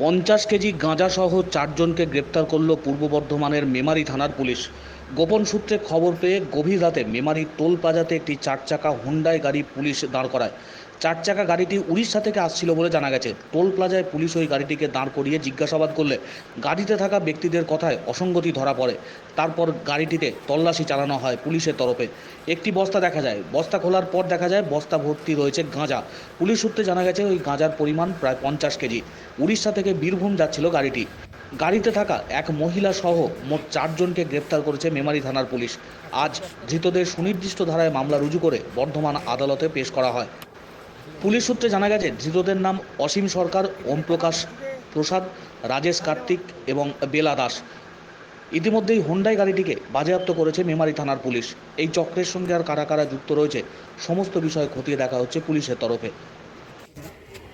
পঞ্চাশ কেজি গাঁজাসহ চারজনকে গ্রেপ্তার করল পূর্ব বর্ধমানের মেমারি থানার পুলিশ। গোপন সূত্রে খবর পেয়ে গভীর রাতে মেমারি টোল প্লাজাতে একটি চার চাকা হুন্ডাই গাড়ি পুলিশ দাঁড় করায়। চার চাকা গাড়িটি উড়িষ্যা থেকে আসছিল বলে জানা গেছে। টোল প্লাজায় পুলিশ ওই গাড়িটিকে দাঁড় করিয়ে জিজ্ঞাসাবাদ করলে গাড়িতে থাকা ব্যক্তিদের কথায় অসঙ্গতি ধরা পড়ে। তারপর গাড়িটিতে তল্লাশি চালানো হয় পুলিশের তরফে। একটি বস্তা দেখা যায়। বস্তা খোলার পর দেখা যায় বস্তা ভর্তি রয়েছে গাঁজা। পুলিশ সূত্রে জানা গেছে, ওই গাঁজার পরিমাণ প্রায় পঞ্চাশ কেজি। উড়িষ্যা থেকে বীরভূম যাচ্ছিল গাড়িটি। গাড়িতে থাকা এক মহিলা সহ মোট চারজনকে গ্রেপ্তার করেছে মেমারি থানার পুলিশ। আজ ধৃতদের সুনির্দিষ্ট ধারায় মামলা রুজু করে বর্ধমান আদালতে পেশ করা হয়। পুলিশ সূত্রে জানা গেছে, ধৃতদের নাম অসীম সরকার, ওমপ্রকাশ প্রসাদ, রাজেশ কার্তিক এবং বেলা দাস। ইতিমধ্যেই হোন্ডাই গাড়িটিকে বাজেয়াপ্ত করেছে মেমারি থানার পুলিশ। এই চক্রের সঙ্গে আর কারা কারা যুক্ত রয়েছে, সমস্ত বিষয় খতিয়ে দেখা হচ্ছে পুলিশের তরফে।